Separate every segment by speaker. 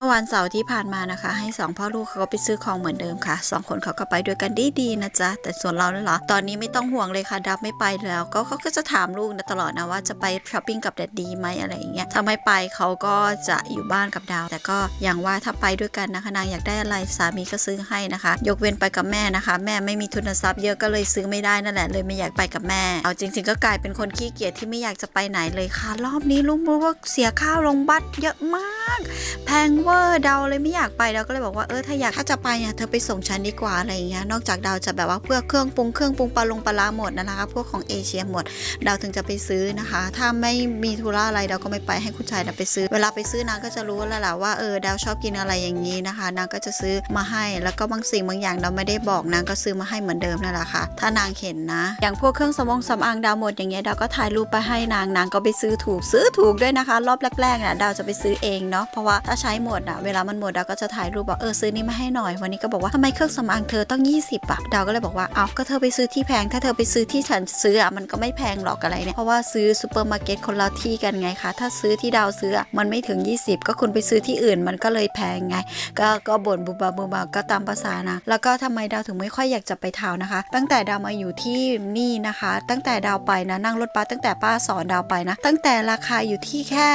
Speaker 1: เมื่อวันเสาร์ที่ผ่านมานะคะ ให้สองพ่อลูกเขาก็ไปซื้อของเหมือนเดิมค่ะสองคนเขาก็ไปด้วยกันดีๆนะจ๊ะแต่ส่วนเราเนี่ยเหรอตอนนี้ไม่ต้องห่วงเลยค่ะดับไม่ไปแล้วก็เขาก็จะถามลูกนะตลอดนะว่าจะไปช้อปปิ้งกับแดดดีไหมอะไรอย่างเงี้ยถ้าไม่ไปเขาก็จะอยู่บ้านกับดาว แต่ก็อย่างว่าถ้าไปด้วยกันนะคะนางอยากได้อะไรสามีก็ซื้อให้นะคะ ยกเว้นไปกับแม่นะคะ แม่ไม่มีทุนทรัพย์เยอะก็เลยซื้อไม่ได้นั่นแหละเลยไม่อยากไปกับแม่เอาจริง ๆ ก็กลายเป็นคนขี้เกียจที่ไม่อยากจะไปไหนเลยค่ะ รอบนี้ลูกรู้ว่าเสียค่าลงบัตรเยอะมาก แพงวอร์เดาเลยไม่อยากไปเราก็เลยบอกว่าเออถ้าอยากถ้าจะไปเนี่ยเธอไปส่งฉันดีกว่าอะไรอย่างเงี้ยนอกจากดาวจะแบบว่าเพื่อเครื่องปรุงเครื่องปรุงปลาลงปลาร้าหมดนะคะพวกของเอเชียหมด ดาวถึงจะไปซื้อนะคะ ถ้าไม่มีธุระอะไรดาวก็ไม่ไปให้คุณชายดาวไปซื้อ เวลาไปซื้อนางก็จะรู้แล้วแหละว่าเออดาวชอบกินอะไรอย่างนี้นะคะ นางก็จะซื้อมาให้แล้วก็บางสิ่งบางอย่างดาวไม่ได้บอกนางก็ซื้อมาให้เหมือนเดิมนั่นแหละค่ะ ถ้านางเห็นนะ อย่างพวกเครื่องสมองสำอางดาวหมดอย่างเงี้ยดาวก็ถ่ายรูปไปให้นางนางก็ไปซื้อถูกซื้อถูกด้วยนะคะ รอบแรกๆน่ะดาวจะไปซื้อเองเนาะเพราะว่าถ้าใช้หมดอะเวลามันหมดดาวก็จะถ่ายรูปบอกเออซื้อนี่มาให้หน่อย วันนี้ก็บอกว่าทำไมเครื่องสำอางเธอต้อง 20อะดาวก็เลยบอกว่าเอาก็เธอไปซื้อที่แพง ถ้าเธอไปซื้อที่ฉันซื้ออะมันก็ไม่แพงหรอกอะไรเนี่ยเพราะว่าซื้อซูเปอร์มาร์เก็ตคนละที่กันไงคะถ้าซื้อที่ดาวซื้ออะมันไม่ถึง 20 ก็คุณไปซื้อที่อื่นมันก็เลยแพงไง ก็ก็บ่นบุบาบุบาก็ตามภาษานะ แล้วก็ทำไมดาวถึงไม่ค่อยอยากจะไปเทานะคะ ตั้งแต่ดาวมาอยู่ที่นี่นะคะ ตั้งแต่ดาวไปนะนั่งรถบัสตั้งแต่ป้าสอนดาวไปนะ ตั้งแต่ราคาอยู่ที่แค่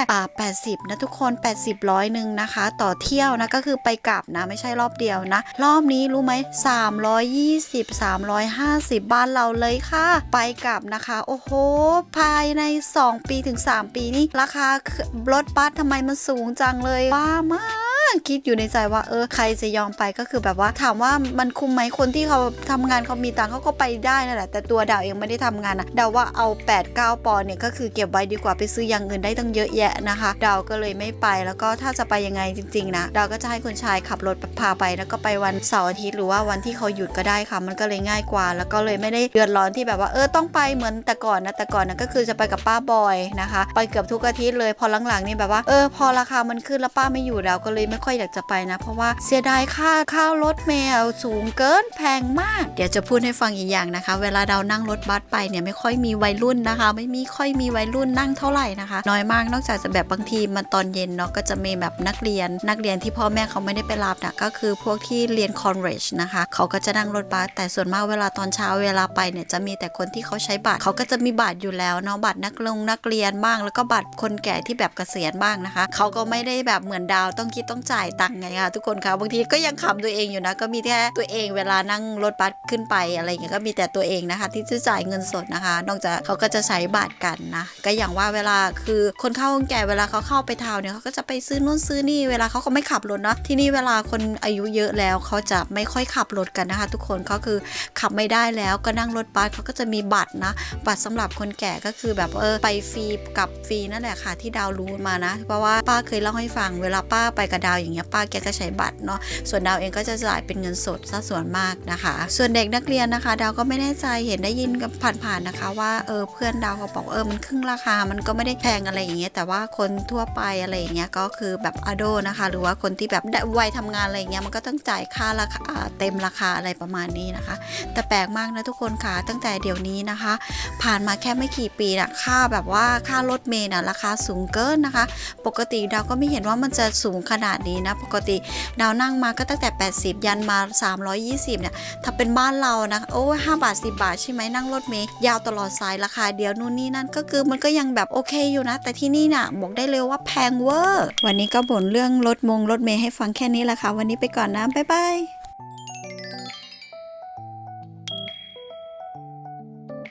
Speaker 1: 80นะทุกคน 80ร้อยหนึ่งนะคะต่อเที่ยวนะก็คือไปกลับนะไม่ใช่รอบเดียวนะ รอบนี้รู้ไหม320 350 บ้านเราเลยค่ะ ไปกลับนะคะ โอ้โห ภายใน 2 ปีถึง 3 ปีนี่ราคารถบัสทำไมมันสูงจังเลยว้ามาก คิดอยู่ในใจว่าเออใครจะยอมไปก็คือแบบว่าถามว่ามันคุ้มไหมคนที่เขาทำงานเขามีตังเขาก็ไปได้นั่นแหละแต่ตัวดาวเองไม่ได้ทำงานนะดาวว่าเอา 8 9 ปอนเนี่ยก็คือเก็บไว้ดีกว่าไปซื้ออย่างอื่นได้ตั้งเยอะแยะนะคะ ดาวก็เลยไม่ไปแล้วก็ถ้าจะไปยังไงจริงๆนะดาวก็จะให้คุณชายขับรถพาไปแล้วก็ไปวันเสาร์อาทิตย์หรือว่าวันที่เขาหยุดก็ได้ค่ะ มันก็เลยง่ายกว่า แล้วก็เลยไม่ได้เดือดร้อนที่แบบว่าเออต้องไปเหมือนแต่ก่อนนะแต่ก่อนนะก็คือจะไปกับป้าบอยนะคะ ไปเกือบทุกอาทิตย์เลยพอหลังๆนี่แบบว่าเออพอราคามันขึ้นแล้วป้าไม่อยู่แล้วก็เลยไม่ค่อยอยากจะไปนะ เพราะว่าเสียดายค่าข้าวรถเมล์สูงเกินแพงมาก เดี๋ยวจะพูดให้ฟังอีกอย่างนะคะ เวลาเรานั่งรถบัสไปเนี่ยไม่ค่อยมีวัยรุ่นนะคะ ไม่มีค่อยมีวัยรุ่นนั่งเท่าไหร่นะคะ น้อยมากนอกจากจะแบบบางทีมันตอนเย็นเนาะก็จะมีแบบนักเรียน นักเรียนที่พ่อแม่เขาไม่ได้ไปรับนะก็คือพวกที่เรียนคอนเวชนะคะเขาก็จะนั่งรถบัสแต่ส่วนมากเวลาตอนเช้าเวลาไปเนี่ยจะมีแต่คนที่เขาใช้บัตรเขาก็จะมีบัตรอยู่แล้วเนาะบัตรนักลงนักเรียนบ้าง แล้วก็บัตรคนแก่ที่แบบเกษียณบ้างนะคะเขาก็ไม่ได้แบบเหมือนดาวต้องคิดต้องจ่ายตังค์ไงคะทุกคนคะบางทีก็ยังขำตัวเองอยู่นะ ก็มีแค่ตัวเองเวลานั่งรถบัสขึ้นไปอะไรอย่างเงี้ยก็มีแต่ตัวเองนะคะ ที่จะจ่ายเงินสดนะคะ นอกจากเขาก็จะใช้บัตรกันนะ ก็อย่างว่าเวลาคือคนเข้าคนแก่เวลาเขาเข้าไปทาวเนี่ยเขาก็จะไปซื้อนู่นซื้อนี่เวลาเขาก็ไม่ขับรถเนาะที่นี่เวลาคนอายุเยอะแล้วเขาจะไม่ค่อยขับรถกันนะคะ ทุกคนเขาคือขับไม่ได้แล้วก็นั่งรถบัสเขาก็จะมีบัตรนะ บัตรสำหรับคนแก่ก็คือแบบเออไปฟรีกับฟรีนั่นแหละค่ะที่ดาวรู้มานะ เพราะว่าป้าเคยเล่าให้ฟังเวลาป้าไปกับดาวอย่างเงี้ยป้าแกก็ใช้บัตรเนาะส่วนดาวเองก็จะจ่ายเป็นเงินสดซะส่วนมากนะคะ ส่วนเด็กนักเรียนนะคะ ดาวก็ไม่แน่ใจเห็นได้ยินกับผ่านๆนะคะ ว่าเออเพื่อนดาวเขาบอกเออมันครึ่งราคา มันก็ไม่ได้แพงอะไรอย่างเงี้ยแต่ว่าคนทั่วไปอะไรอย่างเงี้ยก็คือแบบอโดนะคะ หรือว่าคนที่แบบวัยทำงานอะไรอย่างเงี้ยมันก็ต้องจ่ายค่าราคาเต็มราคาอะไรประมาณนี้นะคะ แต่แปลกมากนะทุกคนค่ะตั้งแต่เดี๋ยวนี้นะคะ ผ่านมาแค่ไม่กี่ปีนะค่าแบบว่าค่ารถเมล์นะราคาสูงเกินนะคะ ปกติดาวก็ไม่เห็นว่ามันจะสูงขนาดนี้นะ ปกติดาวนั่งมาก็ตั้งแต่ 80 ยันมา 320 เนี่ย ถ้าเป็นบ้านเรานะ โอ้ห้าบาท 10 บาทใช่ไหมนั่งรถเมย์ยาวตลอดสายราคาเดียวนู่นนี่นั่นก็คือมันก็ยังแบบโอเคอยู่นะ แต่ที่นี่น่ะบอกได้เลยว่าแพงเวอร์ วันนี้ก็บ่นเรื่องรถมงรถเมย์ให้ฟังแค่นี้แหละค่ะ วันนี้ไปก่อนนะ บ๊ายบาย